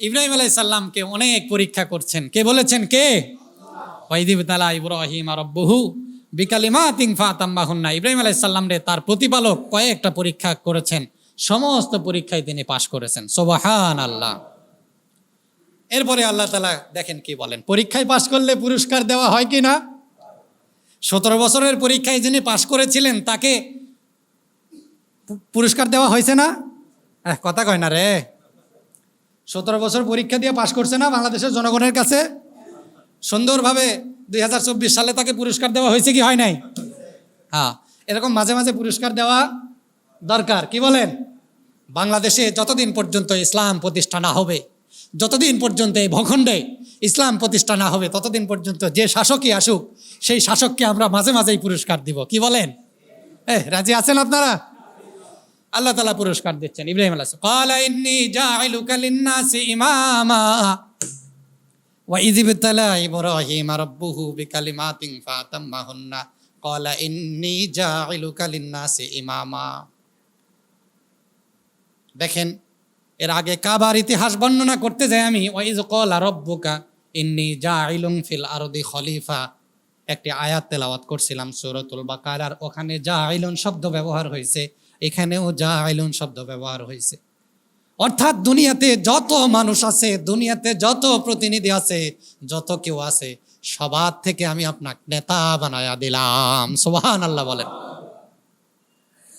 ইব্রাহিম আলাই সাল্লামকে অনেক পরীক্ষা করছেন। কে বলেছেন? কে? ওয়াইদিব তালা ইব্রাহিম আরব্বহু বিকালিমা তিং ফাতাম্বাহুন্না ইব্রাহিম আলাই সাল্লাম রে তার প্রতিপালক কয়েকটা পরীক্ষা করেছেন। সমস্ত পরীক্ষায় তিনি পাশ করেছেন। সোবাহান আল্লাহ এরপরে আল্লাহ তালা দেখেন কি বলেন। পরীক্ষায় পাশ করলে পুরস্কার দেওয়া হয় কি না? সতেরো বছরের পরীক্ষায় যিনি পাশ করেছিলেন, তাকে পুরস্কার দেওয়া হয়েছে না? কথা কয় না রে। সতেরো বছর পরীক্ষা দিয়ে পাশ করছে না বাংলাদেশের জনগণের কাছে। সুন্দরভাবে দুই হাজার চব্বিশ সালে তাকে পুরস্কার দেওয়া হয়েছে কি হয় নাই? হ্যাঁ এরকম মাঝে মাঝে পুরস্কার দেওয়া দরকার। কি বলেন? বাংলাদেশে যতদিন পর্যন্ত ইসলাম প্রতিষ্ঠা না হবে, যতদিন পর্যন্ত এই ভূখণ্ডে ইসলাম প্রতিষ্ঠা না হবে, ততদিন পর্যন্ত যে শাসকই আসুক, সেই শাসককে আমরা মাঝে মাঝেই পুরস্কার দিব। কি বলেন? এ রাজি আছেন আপনারা? আল্লাহ তালা পুরস্কার দিচ্ছেন ইব্রাহিম আল্লাহ قال إني جاعلك للناس إماما وإذ ابتلى إبراهيم ربه بكلمات فأتمهن قال إني جاعلك للناس إماما দেখেন এর আগে কাবার ইতিহাস বর্ণনা করতে যাই আমি ওয়াইজ কল রব্বুকা ইন্নি জাইলুম ফিল আরদি খলিফা একটি আয়াত তেলাওয়াত করছিলাম সূরাতুল বাকারার ওখানে জাইলুন শব্দ ব্যবহার হয়েছে এখানেও যা জাইলুন শব্দ ব্যবহার হয়েছে। অর্থাৎ দুনিয়াতে যত মানুষ আছে, দুনিয়াতে যত প্রতিনিধি আছে, যত কেউ আছে, সবার থেকে আমি আপনাকে নেতা বানায়া দিলাম। সোহান আল্লাহ বলেন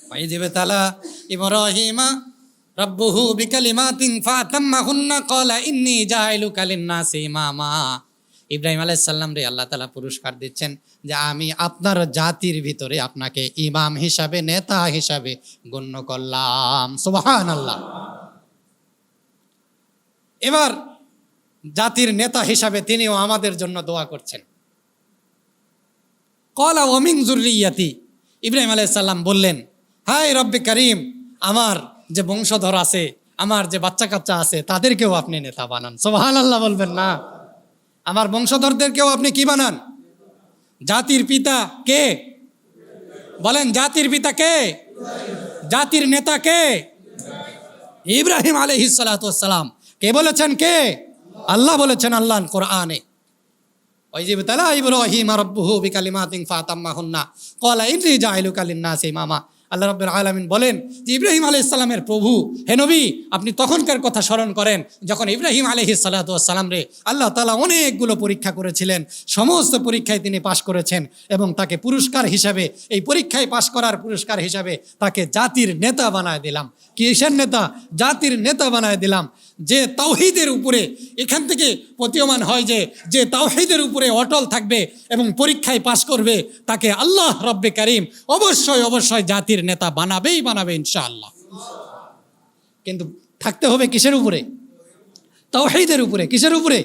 ওয়াইজিবে তালা, ইব্রাহিমা, রব্বুহু বিকালিমাতিন ফাতাম্মাহুন্না, ক্বালা ইন্নী জাইলুকা লিন-নাসি ইমামা। ইব্রাহিম আলাইহিস সালাম রে আল্লাহ তালা পুরস্কার দিচ্ছেন যে আমি আপনার জাতির ভিতরে আপনাকে ইমাম হিসাবে, নেতা হিসাবে গণ্য করলাম। সুবহানাল্লাহ। এবার জাতির নেতা হিসাবে তিনিও আমাদের জন্য দোয়া করছেন। কলা ওমিং জুরিয়াতি ইব্রাহিম আলাইহিস সালাম বললেন, হাই রব্বে করিম, আমার যে বংশধর আছে, আমার যে বাচ্চা কাচ্চা আছে, তাদেরকেও আপনি নেতা বানান। সোহান আল্লাহ বলবেন না। আমার বংশধরদেরকেও আপনি কি বানান? জাতির পিতা কে? বলেন, জাতির পিতা কে? জাতির নেতা কে? ইব্রাহিম আলহিসালাম কে বলেছেন কে? আল্লাহ বলেছেন আল্লাহ কোরআনে। ওয়াইজিব তালা ইব্রাহিম রব্বুহু বিকালিমাতিন ফাতাম্মাহুন্না। ক্বালা ইন্নী জাইলুকা লিন-নাসি ইমামা আল্লাহ রাব্বুল আলামিন বলেন যে ইব্রাহিম আলাইহিস সালামের প্রভু, হে নবী, আপনি তখনকার কথা স্মরণ করেন যখন ইব্রাহিম আলহি সালাতু ওয়াস সালাম রে আল্লাহ তালা অনেকগুলো পরীক্ষা করেছিলেন, সমস্ত পরীক্ষায় তিনি পাশ করেছেন এবং তাকে পুরস্কার হিসাবে, এই পরীক্ষায় পাশ করার পুরস্কার হিসাবে তাকে জাতির নেতা বানায় দিলাম। কিসের নেতা? জাতির নেতা বানায় দিলাম। যে তাওহিদের উপরে, এখান থেকে প্রতীয়মান হয় যে যে তাওহিদের উপরে অটল থাকবে এবং পরীক্ষায় পাশ করবে, তাকে আল্লাহ রব্বে করিম অবশ্যই অবশ্যই জাতির নেতা বানাবেই বানাবে ইনশাআল্লাহ। কিন্তু থাকতে হবে কিসের উপরে? তাওহিদের উপরে। কিসের উপরে?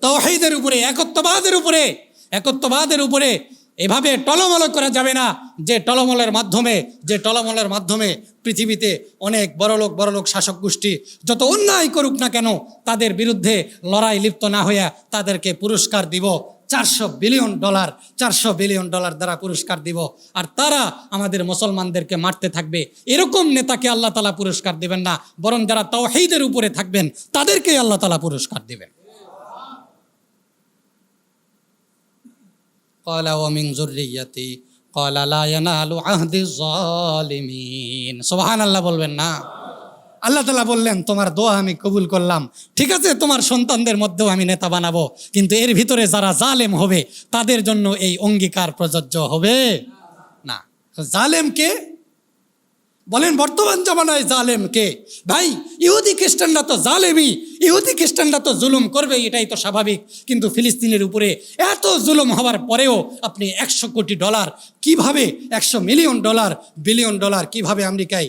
তাওহিদের উপরে, একত্ববাদের উপরে। একত্ববাদের উপরে এভাবে টলমল করা যাবে না যে টলমলের মাধ্যমে, যে টলমলের মাধ্যমে পৃথিবীতে অনেক বড়লোক বড়লোক শাসক গোষ্ঠী যত অন্যায় করুক না কেন, তাদের বিরুদ্ধে লড়াই লিপ্ত না হইয়া তাদেরকে পুরস্কার দিব। চারশো বিলিয়ন ডলার চারশো বিলিয়ন ডলার দ্বারা পুরস্কার দিব আর তারা আমাদের মুসলমানদেরকে মারতে থাকবে এরকম নেতাকে আল্লাহ তালা পুরস্কার দিবেন না বরং যারা তাওহীদের উপরে থাকবেন তাদেরকে আল্লাহ তালা পুরস্কার দিবেন قال ومن ذريتي قال لا ينال عهد الظالمين সুবহান আল্লাহ বলবেন না আল্লাহ তালা বললেন, তোমার দোয়া আমি কবুল করলাম। ঠিক আছে, তোমার সন্তানদের মধ্যেও আমি নেতা বানাবো, কিন্তু এর ভিতরে যারা জালেম হবে, তাদের জন্য এই অঙ্গীকার প্রযোজ্য হবে। না। জালেম কে? বলেন, বর্তমান জমানায় জালেম কে? ভাই, ইহুদি খ্রিস্টানরা তো জালেমই, ইহুদি খ্রিস্টানরা তো জুলুম করবে এটাই তো স্বাভাবিক। কিন্তু ফিলিস্তিনের উপরে এত জুলুম হওয়ার পরেও আপনি একশো কোটি ডলার কীভাবে, একশো মিলিয়ন ডলার, বিলিয়ন ডলার কীভাবে আমেরিকায়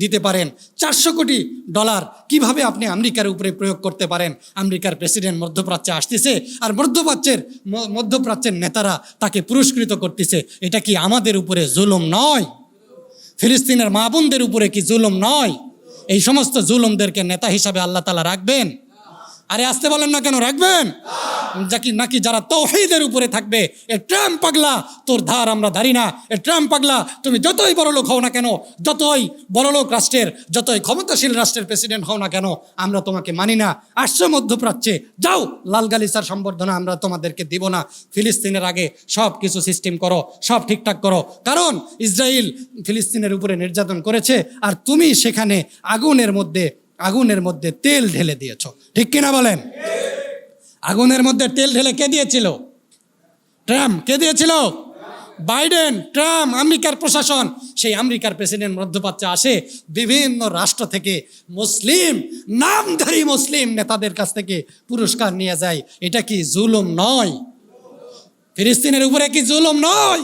দিতে পারেন। চারশো কোটি ডলার কীভাবে আপনি আমেরিকার উপরে প্রয়োগ করতে পারেন? আমেরিকার প্রেসিডেন্ট মধ্যপ্রাচ্যে আসতেছে আর মধ্যপ্রাচ্যের মধ্যপ্রাচ্যের নেতারা তাকে পুরস্কৃত করতেছে। এটা কি আমাদের উপরে জুলুম নয়? ফিলিস্তিনের মা বোনদের উপরে কি জুলুম নয়? এই সমস্ত জুলুমদেরকে নেতা হিসাবে আল্লাহ তালা রাখবেন? আরে আসতে বলেন না কেন? রাখবেন? যাকি নাকি যারা তৌহিদের উপরে থাকবে। এ ট্রাম পাগলা, তোর ধার আমরা ধারি না। এ ট্রাম পাগলা, তুমি যতই বড় লোক হও না কেন, যতই বড় লোক রাষ্ট্রের, যতই ক্ষমতাশীল রাষ্ট্রের প্রেসিডেন্ট হও না কেন, আমরা তোমাকে মানি না। আসছো মধ্যপ্রাচ্যে, যাও, লাল গালিসার সম্বর্ধনা আমরা তোমাদেরকে দিব না। ফিলিস্তিনের আগে সব কিছু সিস্টেম করো, সব ঠিকঠাক করো। কারণ ইসরায়েল ফিলিস্তিনের উপরে নির্যাতন করেছে, আর তুমি সেখানে আগুনের মধ্যে আগুনের মধ্যে তেল ঢেলে দিয়েছ। ঠিক কিনা বলেন? আগুনের মধ্যে তেল ঢেলে কে দিয়েছিল? ট্রাম্প। কে দিয়েছিল? বাইডেন। ট্রাম্প, আমেরিকার প্রশাসন। সেই আমেরিকার প্রেসিডেন্ট মধ্যপ্রাচ্যে আসে বিভিন্ন রাষ্ট্র থেকে মুসলিম, নামধারী মুসলিম নেতাদের কাছ থেকে পুরস্কার নিয়ে যায়। এটা কি জুলুম নয়? ফিলিস্তিনের উপরে কি জুলুম নয়?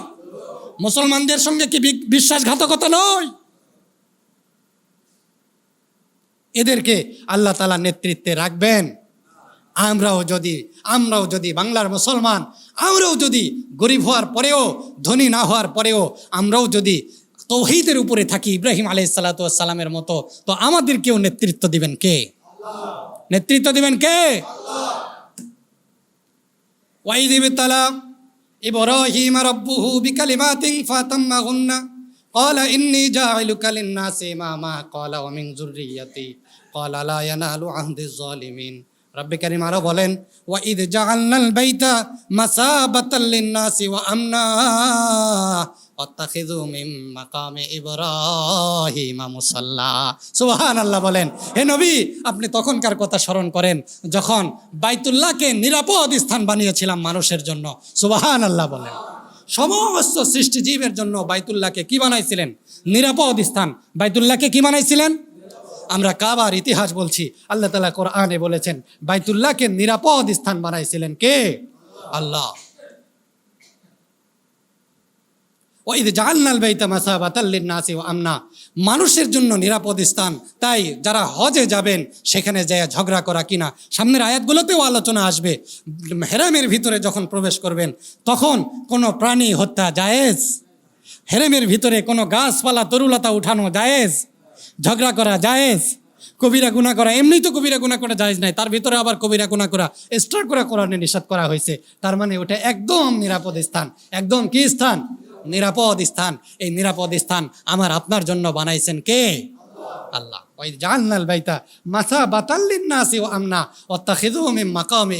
মুসলমানদের সঙ্গে কি বিশ্বাসঘাতকতা নয়? এদেরকে আল্লাহ তালা নেতৃত্বে রাখবেন। আমরাও যদি আমরাও যদি বাংলার মুসলমান আমরাও যদি গরিব হওয়ার পরেও ধনী না হওয়ার পরেও আমরাও যদি তৌহিদের উপরে থাকি ইব্রাহিম আলাই সালাতামের মতো তো আমাদেরকেও নেতৃত্ব দিবেন কে নেতৃত্ব দিবেন কে ওয়াইদ ইবতালা ইব্রাহিম রাব্বুহু বিকালিমাতিন ফাতাম্মাহুন্না قال إني جاعلك للناس إماما قال ومن ذريتي قال لا ينال عهد الظالمين রব্বে কারিম আরও বলেন ওয়া ইদ বাইতা মাসাবাতাল লিন-নাসি ওয়া আমনা, ওয়াত্তাখিযু মিন মাকামে ইব্রাহিমা মুসাল্লা। সুবহানাল্লাহ বলেন, হে নবী, আপনি তখনকার কথা স্মরণ করেন যখন বাইতুল্লাহকে নিরাপদ স্থান বানিয়েছিলাম মানুষের জন্য। সুবহানাল্লাহ বলেন, সমস্ত সৃষ্টিজীবের জন্য বাইতুল্লাহকে কি বানাইছিলেন? নিরাপদ স্থান বাইতুল্লাহকে কি বানাইছিলেন? আমরা কাবার ইতিহাস বলছি। আল্লাহ তালা কোরআনে বলেছেন, বাইতুল্লাহকে নিরাপদ স্থান বানাইছিলেন কে? আল্লাহ। ওইদ জাহান্নাল বাইতা ও আমনা। মানুষের জন্য নিরাপদ স্থান, তাই যারা হজে যাবেন, সেখানে যায় ঝগড়া করা কিনা। সামনের আয়াতগুলোতেও আলোচনা আসবে। হেরামের ভিতরে যখন প্রবেশ করবেন, তখন কোনো প্রাণী হত্যা জায়েজ? হেরেমের ভিতরে কোনো গাছপালা তরুলতা উঠানো জায়েজ? ঝগড়া করা, জায়েজ। কবিরা গুণা করা, এমনি তো কবিরা গুণা করা জায়েজ নাই। তার ভিতরে আবার কবিরা গুণা করা স্টার করা কোরআনে নিষেধ করা হয়েছে। তার মানে ওটা একদম নিরাপদ স্থান। একদম কি স্থান? নিরাপদ স্থান। এই নিরাপদ স্থান আমার আপনার জন্য বানাইছেন কে? আল্লাহ। জাহান্নাল বাইতা মাথা বাতাল্লিন নাসি ও আমনা মাকামে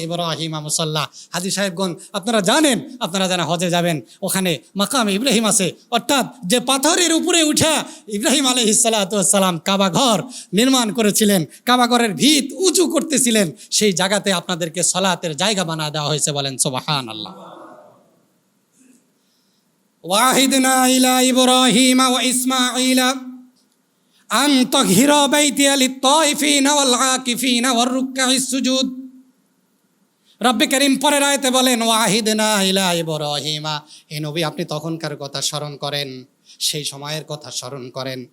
হাজি সাহেবগণ, আপনারা জানেন, আপনারা যারা হজে যাবেন, ওখানে ইব্রাহিম আছে। অর্থাৎ যে পাথরের উপরে উঠা ইব্রাহিম আলহিসাল্লাম কাবা ঘর নির্মাণ করেছিলেন, কাবা ঘরের ভিত উঁচু করতেছিলেন, সেই জায়গাতে আপনাদেরকে সলাতের জায়গা বানা দেওয়া হয়েছে বলেন সোবাহান আল্লাহ ওয়াহিদনা ইলা সুজুদ। পরের বলেন নবী, আপনি তখনকার কথা স্মরণ করেন, সেই সময়ের কথা স্মরণ করেন।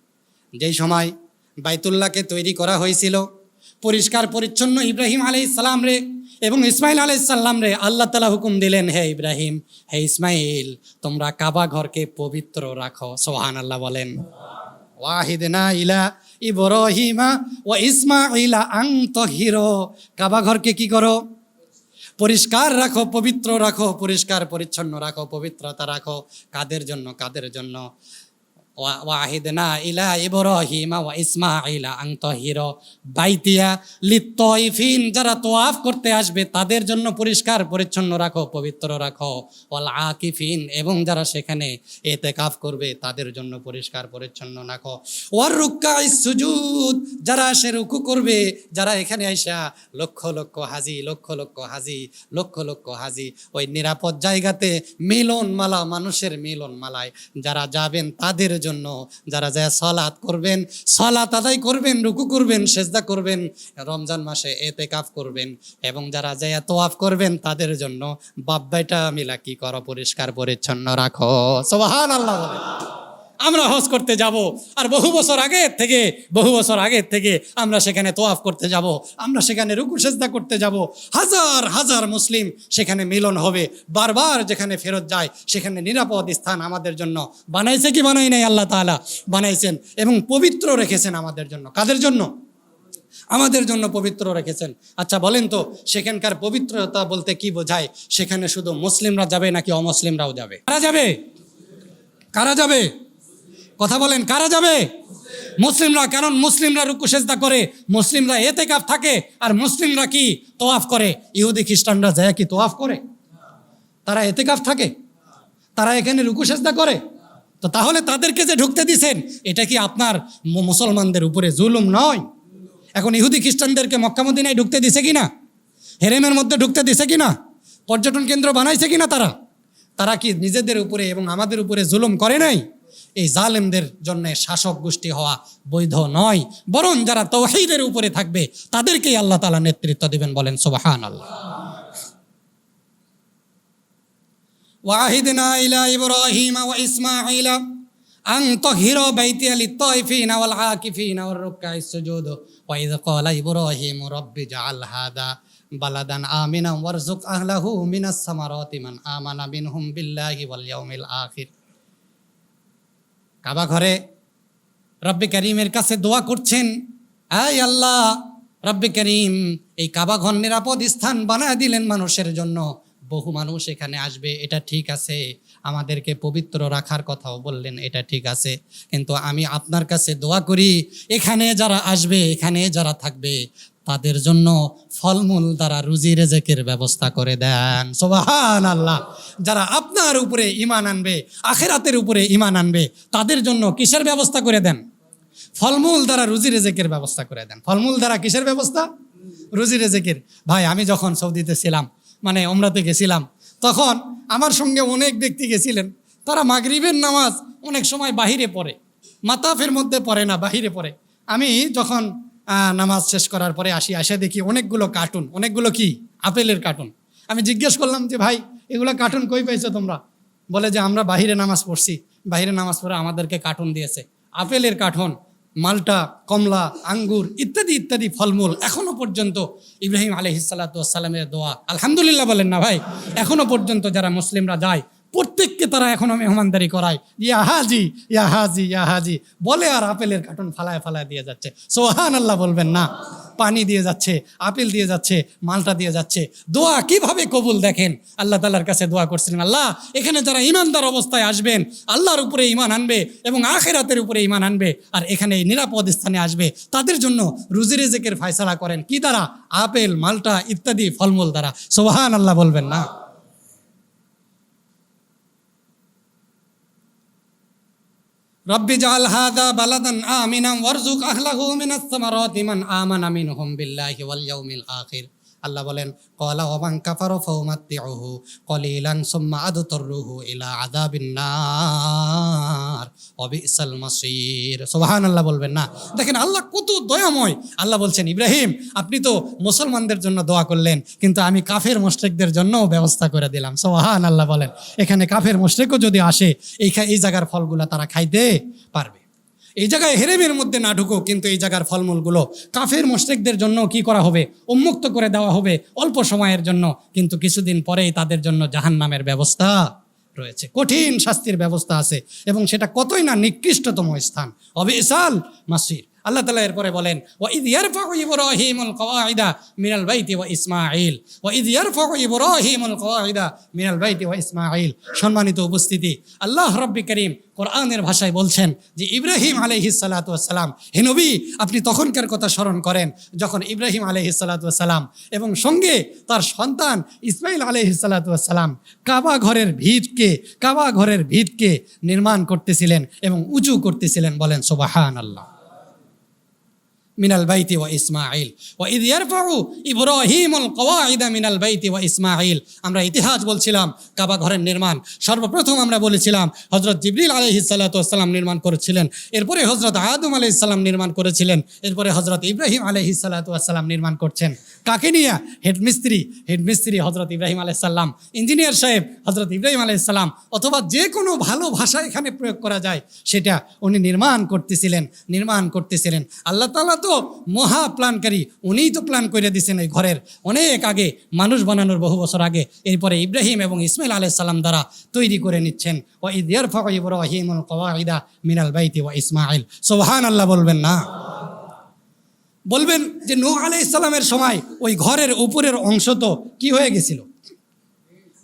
যেই সময় বাইতুল্লাহকে তৈরি করা হয়েছিল, পরিষ্কার পরিচ্ছন্ন ইব্রাহিম আলাই সালাম রে এবং ইসমাইল আলাই সাল্লাম রে, আল্লাহ তালা হুকুম দিলেন, হে ইব্রাহিম, হে ইসমাইল, তোমরা কাবা ঘরকে পবিত্র রাখো। সোহান আল্লাহ বলেন। ওয়াহিদনা ইলা ইব্রাহিমা ও ইসমাইলা আং তহিরো। কাবা ঘরকে কি করো? পরিষ্কার রাখো, পবিত্র রাখো, পরিষ্কার, পরিচ্ছন্ন রাখো, পবিত্রতা রাখো, কাদের জন্য কাদের জন্য? যারা তোয়াফ করতে আসবে, তাদের জন্য পরিষ্কার, পরিচ্ছন্ন রাখো, পবিত্র রাখো। ওয়াল আকিফিন, এবং যারা সেখানে করবে, তাদের জন্য পরিষ্কার, পরিচ্ছন্ন রাখো। ওয়ার রুক্কা সুজুদ, যারা রুকু করবে, যারা এখানে আইসা লক্ষ লক্ষ হাজি, লক্ষ লক্ষ হাজি, লক্ষ লক্ষ হাজি, ওই নিরাপদ জায়গাতে মিলন মালা মানুষের মিলন মালায় যারা যাবেন, তাদের জন্য যারা যায় সলাৎ করবেন সলাৎ আদায় করবেন, রুকু করবেন, সেজদা করবেন, রমজান মাসে এতে কাফ করবেন এবং যারা যায় তোয়াফ করবেন, তাদের জন্য বাব্বাইটা মিলা কি করো পরিষ্কার পরিচ্ছন্ন রাখো। সোহান আল্লাহ আমরা হজ করতে যাব। আর বহু বছর আগে থেকে, বহু বছর আগে থেকে আমরা সেখানে তোয়াফ করতে যাব। আমরা সেখানে রুকু, সেজদা করতে যাব। হাজার হাজার মুসলিম সেখানে মিলন হবে। বারবার যেখানে ফেরত যায়, সেখানে নিরাপদ স্থান আমাদের জন্য বানাইছে কি বানাই নাই আল্লাহ তাআলা? বানাইছেন এবং পবিত্র রেখেছেন আমাদের জন্য। কাদের জন্য? আমাদের জন্য পবিত্র রেখেছেন। আচ্ছা বলেন তো, সেখানকার পবিত্রতা বলতে কি বোঝায়? সেখানে শুধু মুসলিমরা যাবে নাকি অমুসলিমরাও যাবে? কারা যাবে? কারা যাবে? কথা বলেন, কারা যাবে? মুসলিমরা কারণ মুসলিমরা রুকু সেজদা করে? মুসলিমরা এতে কাপ থাকে, আর মুসলিমরা কি তোয়াফ করে? ইহুদি, খ্রিস্টানরা যায় কি তোয়াফ করে? তারা এতে কাপ থাকে, তারা এখানে রুকু সেজদা করে। তো তাহলে তাদেরকে যে ঢুকতে দিছেন, এটা কি আপনার মুসলমানদের উপরে জুলুম নয়? এখন ইহুদি, খ্রিস্টানদেরকে মক্কামদিনায় ঢুকতে দিছে কিনা? হেরেমের মধ্যে ঢুকতে দিছে কিনা? পর্যটন কেন্দ্র বানাইছে কিনা তারা? তারা কি নিজেদের উপরে এবং আমাদের উপরে জুলুম করে নাই? এই জালেমদের জন্য শাসক গোষ্ঠী হওয়া বৈধ নয়। বরং যারা তৌহিদের উপরে থাকবে, তাদেরকেই আল্লাহ তালা নেতৃত্ব দেবেন বলেন সোবাহান আল্লাহ ওয়াহিদিনা ইলা ইব্রাহিম আং বাইতি আলি তয়ফিনা ওয়াল আকিফিনা ওয়ার রুকআ সুজুদ ওয়া ইয ইব্রাহিম রাব্বি জাআল হাদা বালাদান আমিনা ওয়ারযুক আহলাহু মিনাস মান আমানা মিনহুম বিল্লাহি ওয়াল ইয়াউমিল আখির। কাবা ঘরে রব্বে করিমের কাছে দোয়া করছেন, আয় আল্লাহ, রব্বে করিম, এই কাবা ঘর নিরাপদ স্থান বানায় দিলেন মানুষের জন্য। বহু মানুষ এখানে আসবে, এটা ঠিক আছে। আমাদেরকে পবিত্র রাখার কথাও বললেন, এটা ঠিক আছে। কিন্তু আমি আপনার কাছে দোয়া করি, এখানে যারা আসবে, এখানে যারা থাকবে তাদের জন্য ফলমূল দ্বারা রুজি রেজেকের ব্যবস্থা করে দেন। সোবাহান আল্লাহ যারা আপনার উপরে ইমান আনবে, আখেরাতের উপরে ইমান আনবে, তাদের জন্য কিসের ব্যবস্থা করে দেন? ফলমূল দ্বারা রুজি রেজেকের ব্যবস্থা করে দেন। ফলমূল দ্বারা কিসের ব্যবস্থা? রুজি রেজেকের। ভাই, আমি যখন সৌদিতে ছিলাম মানে ওমরাতে গেছিলাম, তখন আমার সঙ্গে অনেক ব্যক্তি গেছিলেন। তারা মাগরিবের নামাজ অনেক সময় বাহিরে পড়ে, মাতাফের মধ্যে পড়ে না, বাহিরে পড়ে। আমি যখন নামাজ শেষ করার পরে আসি, আসে দেখি অনেকগুলো কার্টুন অনেকগুলো কি? আপেলের কার্টুন আমি জিজ্ঞেস করলাম যে, ভাই, এগুলো কার্টুন কই পাইছো তোমরা? বলে যে, আমরা বাহিরে নামাজ পড়ছি। বাহিরে নামাজ পড়ে আমাদেরকে কার্টুন দিয়েছে। আপেলের কার্টুন মালটা, কমলা, আঙ্গুর, ইত্যাদি ইত্যাদি, ফলমূল এখনও পর্যন্ত ইব্রাহিম আলহিসাল্লামের দোয়া। আলহামদুলিল্লাহ বলেন না ভাই, এখনও পর্যন্ত যারা মুসলিমরা যায় প্রত্যেককে তারা এখনও মেহমানদারি করায়। ইয়া হাজি ইয়া হাজি ইয়া হাজি। বলে আর আপেলের কার্টুন ফালায় ফালায় দিয়ে যাচ্ছে। সোহান আল্লাহ বলবেন না। পানি দিয়ে যাচ্ছে, আপেল দিয়ে যাচ্ছে, মালটা দিয়ে যাচ্ছে। দোয়া কীভাবে কবুল দেখেন? আল্লাহ তাল্লার কাছে দোয়া করছিলেন, আল্লাহ, এখানে যারা ইমানদার অবস্থায় আসবেন, আল্লাহর উপরে ইমান আনবে এবং আখেরাতের উপরে ইমান আনবে আর এখানে এই নিরাপদ স্থানে আসবে, তাদের জন্য রুজি রেজেকের ফায়সালা করেন। কি দ্বারা? আপেল, মালটা ইত্যাদি ফলমূল দ্বারা। সোহান আল্লাহ বলবেন না। رب اجعل هذا بلدا آمنا وارزق أهله من الثمرات من آمن منهم بالله واليوم الآخر. আল্লাহ বলেন, কলা ওমান কাফারো ফৌমাত্তিউহু কলিলান সুম্মা আদতরুহু ইলা আযাবিন নার। ওয়াবিসাল মাসির। সুবহানাল্লাহ বলবেন না। দেখেন, আল্লাহ কত দয়াময়। আল্লাহ বলছেন, ইব্রাহিম, আপনি তো মুসলমানদের জন্য দোয়া করলেন, কিন্তু আমি কাফের মুশরিকদের জন্যও ব্যবস্থা করে দিলাম। সুবহান আল্লাহ বলেন। এখানে কাফের মুশরিকও যদি আসে এইখা এই জায়গার ফলগুলা তারা খাইতে পারবে। এই জায়গায় হেরেমের মধ্যে না ঢুকো, কিন্তু এই জায়গার ফলমূলগুলো কাফের মোশরেকদের জন্য কি করা হবে? উন্মুক্ত করে দেওয়া হবে অল্প সময়ের জন্য, কিন্তু কিছুদিন পরেই তাদের জন্য জাহান নামের ব্যবস্থা রয়েছে। কঠিন শাস্তির ব্যবস্থা আছে এবং সেটা কতই না নিকৃষ্টতম স্থান। অবিশাল মাসির। আল্লাহ তালা এরপরে বলেন ও ইদ ইয়ারফাউ ইব্রাহিমুল কওয়াইদা মিনাল বাইতি ওয়া ইসমাঈল। ও ইদ ইয়ারফাউ ইব্রাহিমুল কওয়াইদা মিনাল বাইতি ওয়া ইসমাঈল। সম্মানিত উপস্থিতি, আল্লাহ রাব্বি করিম কোরআনের ভাষায় বলছেন যে, ইব্রাহিম আলাইহিস সালাতু সালাম। হে নবী, আপনি তখনকার কথা স্মরণ করেন যখন ইব্রাহিম আলাইহিস সালাতু সালাম এবং সঙ্গে তার সন্তান ইসমাইল আলাইহিস সালাতু সালাম কাবা ঘরের ভিতকে, কাবা ঘরের ভিতকে নির্মাণ করতেছিলেন এবং উঁচু করতেছিলেন বলেন সুবাহান আল্লাহ মিনাল বাইতি ওয়া ইসমাইল ওয়া ইদ ইয়ারফাউ ইব্রাহিমুল কওয়াইদা মিনাল বাইতি ওয়া ইসমাইল আমরা ইতিহাস বলছিলাম, কাবা ঘরের নির্মাণ। সর্বপ্রথম আমরা বলেছিলাম, হযরত জিবরিল আলাইহিস সালাতু নির্মাণ করেছিলেন। এরপরে হযরত আদম আলাইহিস সালাম নির্মাণ করেছিলেন। এরপরে হযরত ইব্রাহিম আলাইহিস সালাতু নির্মাণ করছেন। কাকে নিয়ে? হেডমিস্ত্রি। হেডমিস্ত্রি হযরত ইব্রাহিম আলাইহিস সালাম। ইঞ্জিনিয়ার সাহেব হযরত ইব্রাহিম আলাইহিস সালাম। অথবা যে কোনো ভালো ভাষা এখানে প্রয়োগ করা যায়, সেটা উনি নির্মাণ করতেছিলেন নির্মাণ করতেছিলেন। আল্লাহ তাআলা তো মহা প্ল্যানকারী উনিই তো প্ল্যান করে দিয়েছেন এই ঘরের। অনেক আগে মানুষ বানানোর বহু বছর আগে এরপরে ইব্রাহিম এবং ইসমাইল আলাইহিস সালাম দ্বারা তৈরি করে নিচ্ছেন। ও ইদ ইয়ারফাউ ইব্রাহিমুল কওয়াইদা মিনাল বাইতি ওয়া ইসমাইল সুবহানাল্লাহ বলবেন না। বলবেন যে নূহ আলাই ইসলামের সময় ওই ঘরের উপরের অংশ তো কি হয়ে গেছিল?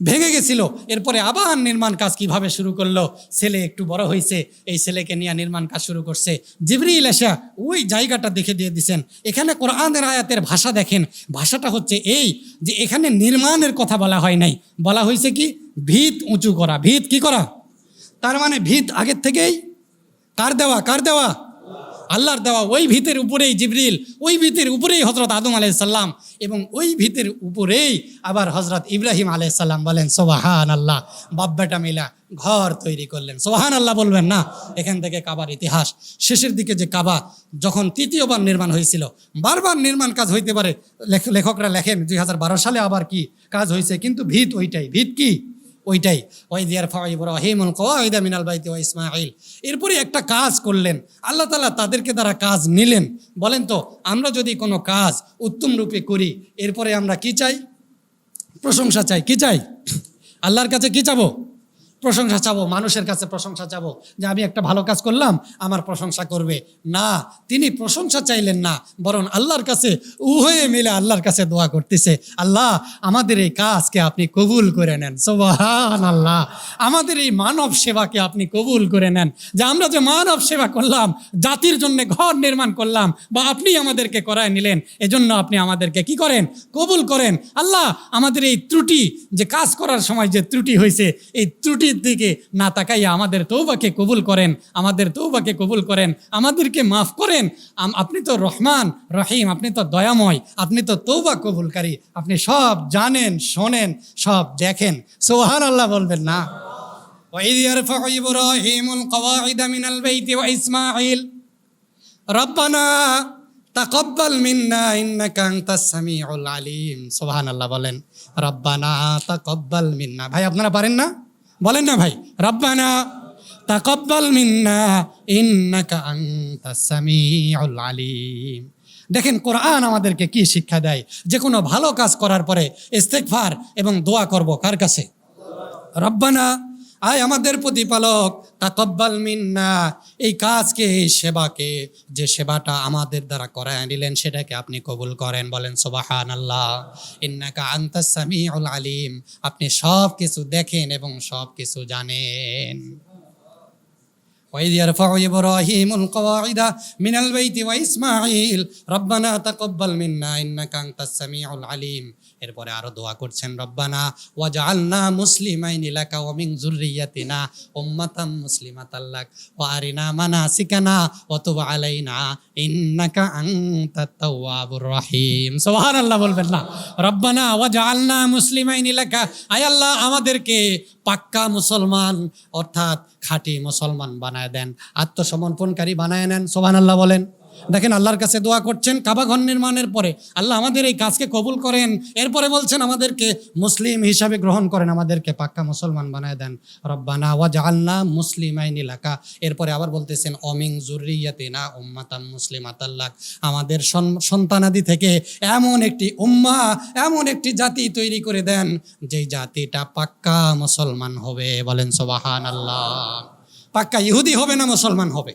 ভেঙে গেছিল। এরপরে আবার নির্মাণ কাজ কীভাবে শুরু করল? ছেলে একটু বড় হয়েছে, এই ছেলেকে নিয়ে নির্মাণ কাজ শুরু করছে। জিবরিল এসা ওই জায়গাটা দেখে দিয়ে দিছেন। এখানে কোরআনের আয়াতের ভাষা দেখেন। ভাষাটা হচ্ছে এই যে এখানে নির্মাণের কথা বলা হয় নাই। বলা হয়েছে কি? ভিত উঁচু করা। ভিত কি করা? তার মানে ভিত আগের থেকেই? কার দেওয়া? কার দেওয়া? আল্লাহর দেওয়া ওই ভিতের উপরেই জিবরিল, ওই ভিতের উপরেই হজরত আদম আলাইসাল্লাম এবং ওই ভিতের উপরেই আবার হজরত ইব্রাহিম আলাইসাল্লাম বলেন সোবাহান আল্লাহ বাব্বাটা মিলা ঘর তৈরি করলেন। সোবাহান আল্লাহ বলবেন না, এখান থেকে কাবার ইতিহাস। শেষের দিকে যে কাবা, যখন তৃতীয়বার নির্মাণ হয়েছিল, বারবার নির্মাণ কাজ হইতে পারে। লেখ- লেখকরা লেখেন, দুই হাজার বারো সালে আবার কি কাজ হয়েছে কিন্তু ভিত ওইটাই। ভিত কি? ওইটাই। ওই দিয়ার ইব্রাহিমুল কওয়াইদা মিনাল বাইতি ওয়া ইসমাঈল। এরপরে একটা কাজ করলেন। আল্লাহ তাআলা তাদেরকে দ্বারা কাজ নিলেন। বলেন তো, আমরা যদি কোনো কাজ উত্তম রূপে করি, এরপরে আমরা কি চাই? প্রশংসা চাই। কি চাই? আল্লাহর কাছে কি চাবো? প্রশংসা চাবো, মানুষের কাছে প্রশংসা চাবো যে আমি একটা ভালো কাজ করলাম, আমার প্রশংসা করবে। না, তিনি প্রশংসা চাইলেন না, বরং আল্লাহর কাছে, উভয়ে মিলে আল্লাহর কাছে দোয়া করতেছে। আল্লাহ, আমাদের এই কাজকে আপনি কবুল করে নেন। সোবাহান আল্লাহ আমাদের এই মানব সেবাকে আপনি কবুল করে নেন। যে আমরা যে মানব সেবা করলাম, জাতির জন্য ঘর নির্মাণ করলাম, বা আপনি আমাদেরকে করায় নিলেন, এজন্য আপনি আমাদেরকে কি করেন? কবুল করেন। আল্লাহ, আমাদের এই ত্রুটি, যে কাজ করার সময় যে ত্রুটি হয়েছে, এই ত্রুটির দিকে না তাকাইয়া আমাদের তৌবাকে কবুল করেন আমাদের তৌবাকে কবুল করেন আমাদেরকে মাফ করেন আম- আপনি তো রহমান রহিম আপনি তো দয়াময় আপনি তো তৌবা কবুলকারী আপনি সব জানেন শোনেন সব দেখেন সোহান আল্লাহ বলবেন না وإذ يرفع إبراهيم القواعد من البيت وإسماعيل ربنا تقبل منا إنك أنت السميع العليم سبحان الله বলেন রব্বানা তাকাব্বাল মিন্না ভাই আপনারা পারেন না বলেন না ভাই। রব্বানা, তাকাব্বাল মিন্না, ইন্নাকা আনতাস সামিউল আলিম। দেখেন, কোরআন আমাদেরকে কি শিক্ষা দেয়? যে কোনো ভালো কাজ করার পরে ইস্তেগফার এবং দোয়া করব কার কাছে? রব্বানা আয় আমাদের প্রতিপালক, তাকব্বাল মিন্না। এই কাজকে, এই সেবাকে, যে সেবাটা আমাদের দ্বারা করায় নিলেন, সেটাকে আপনি কবুল করেন, বলেন সোবাহান আল্লাহ ইন্নাকা আন্তঃসামি আলিম। আপনি সব কিছু দেখেন এবং সব কিছু জানেন। وإذ يرفع إبراهيم القواعد من البيت وإسماعيل ربنا تقبل منا إنك أنت السميع العليم এরপরে আরো দোয়া করছেন রব্বানা ওয়াজআলনা মুসলিমাইনি লাকা ওয়া মিন যুররিয়াতিনা উম্মাতাম মুসলিমাতাল লাক ওয়া আরিনা মানাসিকানা ওয়া তুব আলাইনা ইন্নাকা আনতাত তাওয়াবুর রহিম সুবহানাল্লাহ বলবেন না রব্বানা ওয়াজআলনা মুসলিমাইনি লাকা আয় আল্লাহ আমাদেরকে পাক্কা মুসলমান অর্থাৎ খাঁটি মুসলমান বানায় দেন। আত্মসমর্পণকারী বানায় নেন সুবহানাল্লাহ বলেন। দেখেন আল্লাহর কাছে দোয়া করছেন কাবা ঘর নির্মাণের পরে। আল্লাহ আমাদের এই কাজকে কবুল করেন। এরপরে বলছেন, আমাদেরকে মুসলিম হিসাবে গ্রহণ করেন, আমাদেরকে পাক্কা মুসলমান বানায় দেন। রব্বানা ওয়া জাআলনা মুসলিমাইন লাকা। এরপরে আবার বলতেছেন, অমিং জুররিয়াতিনা উম্মাতান মুসলিমাতাল্লাক আমাদের সন- সন্তানাদি থেকে এমন একটি উম্মা, এমন একটি জাতি তৈরি করে দেন, যেই জাতিটা পাক্কা মুসলমান হবে। বলেন সোবাহান আল্লাহ পাক্কা ইহুদি হবে না মুসলমান হবে?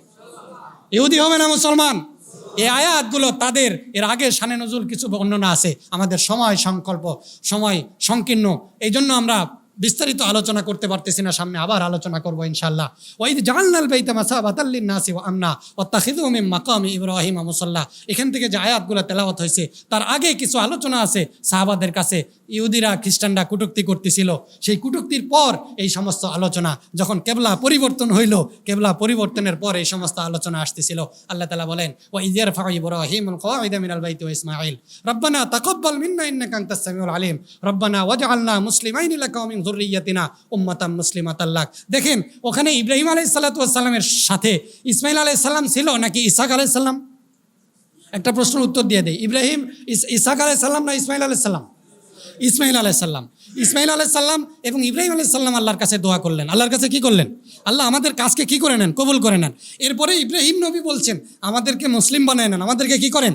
ইহুদি হবে না মুসলমান? এই আয়াতগুলো তাদের, এর আগে সানে নজুল কিছু বর্ণনা আছে। আমাদের সময় সংকল্প, সময় সংকীর্ণ এই জন্য আমরা বিস্তারিত আলোচনা করতে পারতেছি না, সামনে আবার আলোচনা করব ইনশাল্লাহ ওই জাহান্নাল বেইতা মাসা বাতাল্লিন নাসি আমনা ও তাহিদুম মাকাম ইব্রাহিম মুসল্লাহ এখান থেকে যে আয়াতগুলো তেলাওয়াত হয়েছে, তার আগে কিছু আলোচনা আছে সাহাবাদের কাছে। ইহুদিরা, খ্রিস্টানরা কুটুক্তি করতেছিল। সেই কুটুক্তির পর এই সমস্ত আলোচনা, যখন কেবলা পরিবর্তন হইল, কেবলা পরিবর্তনের পর এই সমস্ত আলোচনা আসতেছিল। আল্লাহ তালা বলেন ও ইজিয়ার ফাঁকা ইব্রাহিম কায়দা মিনাল বাইত ইসমাইল রব্বানা তাকব্বাল মিন্না ইন্নাকা আনতাস সামিউল আলিম। রব্বানা ওয়াজআলনা মুসলিমাইন লাকা মিন জুরিয়াতিনা উম্মাতাম মুসলিমাত আল্লাহ দেখেন, ওখানে ইব্রাহিম আলাই সাল্লাতামের সাথে ইসমাইল আলাই সাল্লাম ছিল নাকি ইসাক আলাই সাল্লাম একটা প্রশ্নের উত্তর দিয়ে দেয় ইব্রাহিম ইসাক আলাই সাল্লাম না ইসমাইল আলাই সাল্লাম ইসমাইল আলাই সাল্লাম ইসমাইল আলাই সাল্লাম এবং ইব্রাহিম আলাই সাল্লাম আল্লাহর কাছে দোয়া করলেন। আল্লাহর কাছে কি করলেন? আল্লাহ আমাদের কাজকে কি করে নেন? কবুল করে নেন। এরপরে ইব্রাহিম নবী বলছেন, আমাদেরকে মুসলিম বানায় নেন। আমাদেরকে কি করেন?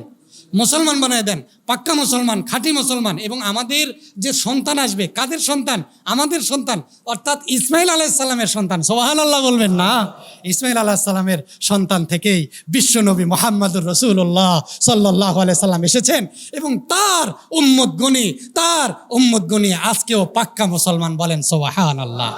মুসলমান বানিয়ে দেন, পাক্কা মুসলমান, খাঁটি মুসলমান এবং আমাদের যে সন্তান আসবে, কাদের সন্তান? আমাদের সন্তান, অর্থাৎ ইসমাইল আলাইসাল্লামের সন্তান। সোহান আল্লাহ বলবেন না? ইসমাইল আলাহিসাল্লামের সন্তান থেকেই বিশ্বনবী মোহাম্মদুর রসুল্লাহ সাল্লাহ সাল্লাম এসেছেন এবং তার উম্মত গণি তার উম্মত গণি আজকেও পাক্কা মুসলমান বলেন সোহান আল্লাহ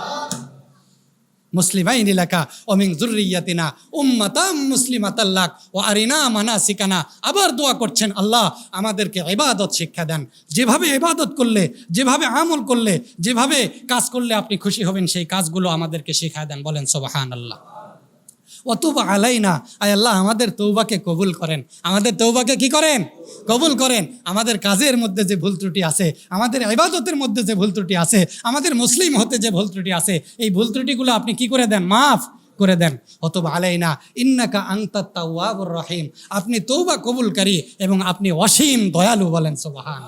মুসলিমাইন এলাকা অমিং জুরিয়াতিনা উম্মাতাম মুসলিমাতাল্লাক, ও আরিনা মানা সিকানা আবার দোয়া করছেন, আল্লাহ আমাদেরকে ইবাদত শিক্ষা দেন। যেভাবে ইবাদত করলে, যেভাবে আমল করলে, যেভাবে কাজ করলে আপনি খুশি হবেন, সেই কাজগুলো আমাদেরকে শিক্ষা দেন। বলেন সোবাহান আল্লাহ অতুব আলাইনা। আয় আল্লাহ, আমাদের তৌবাকে কবুল করেন। আমাদের তৌবাকে কি করেন? কবুল করেন। আমাদের কাজের মধ্যে যে ভুল ত্রুটি আছে, আমাদের ইবাদতের মধ্যে যে ভুল ত্রুটি আছে, আমাদের মুসলিম হতে যে ভুল ত্রুটি আছে, এই ভুল ত্রুটিগুলো আপনি কি করে দেন? মাফ করে দেন। অতবা আলাইনা, ইন্নাকা আংতা রহিম। আপনি তৌবা কবুলকারী এবং আপনি অসীম দয়ালু বলেন সোবাহান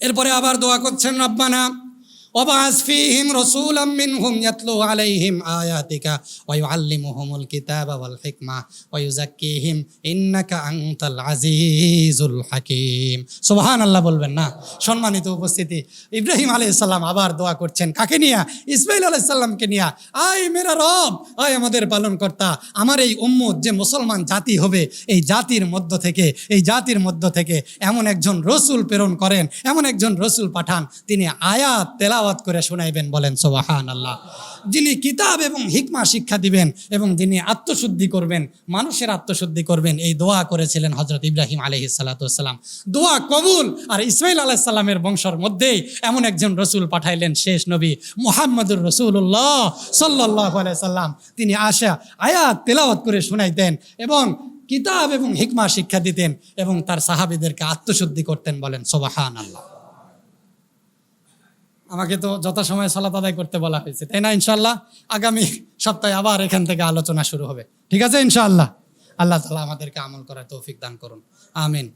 এরপরে আবার দোয়া করছেন, রব্বানা। وبعث فيهم رسولا منهم يتلو عليهم آياتك ويعلمهم الكتاب والحكمة ويزكيهم إنك أنت العزيز الحكيم سبحان الله বলবেন না সম্মানিত উপস্থিতি ইব্রাহিম আলাইহিস সালাম আবার দোয়া করছেন কাকে নিয়া ইসমাইল আলাইহিস সালামকে নিয়া আয় মেরা রব আয় আমাদের পালনকর্তা আমার এই উম্মত যে মুসলমান জাতি হবে এই জাতির মধ্য থেকে এই জাতির মধ্য থেকে এমন একজন রসুল প্রেরণ করেন এমন একজন রসুল পাঠান তিনি আয়াত তেলাওয়াত করে শোনাইবেন বলেন সোবাহান আল্লাহ যিনি কিতাব এবং হিকমা শিক্ষা দিবেন এবং যিনি আত্মশুদ্ধি করবেন, মানুষের আত্মশুদ্ধি করবেন, এই দোয়া করেছিলেন হজরত ইব্রাহিম আলহি সাল্লাতাম দোয়া কবুল আর ইসমাইল আলাহিসাল্লামের বংশর মধ্যেই এমন একজন রসুল পাঠাইলেন শেষ নবী মোহাম্মদুর রসুল্লাহ সাল্লাহ সাল্লাম। তিনি আশা আয়াত তেলাওয়াত করে শোনাইতেন এবং কিতাব এবং হিকমা শিক্ষা দিতেন এবং তার সাহাবিদেরকে আত্মশুদ্ধি করতেন বলেন সোবাহান আল্লাহ আমাকে তো যথাসময়ে সালাত আদায় করতে বলা হয়েছে, তাই না? ইনশাল্লাহ আগামী সপ্তাহে আবার এখান থেকে আলোচনা শুরু হবে। ঠিক আছে? ইনশাআল্লাহ। আল্লাহ তালা আমাদেরকে আমল করার তৌফিক দান করুন। আমিন।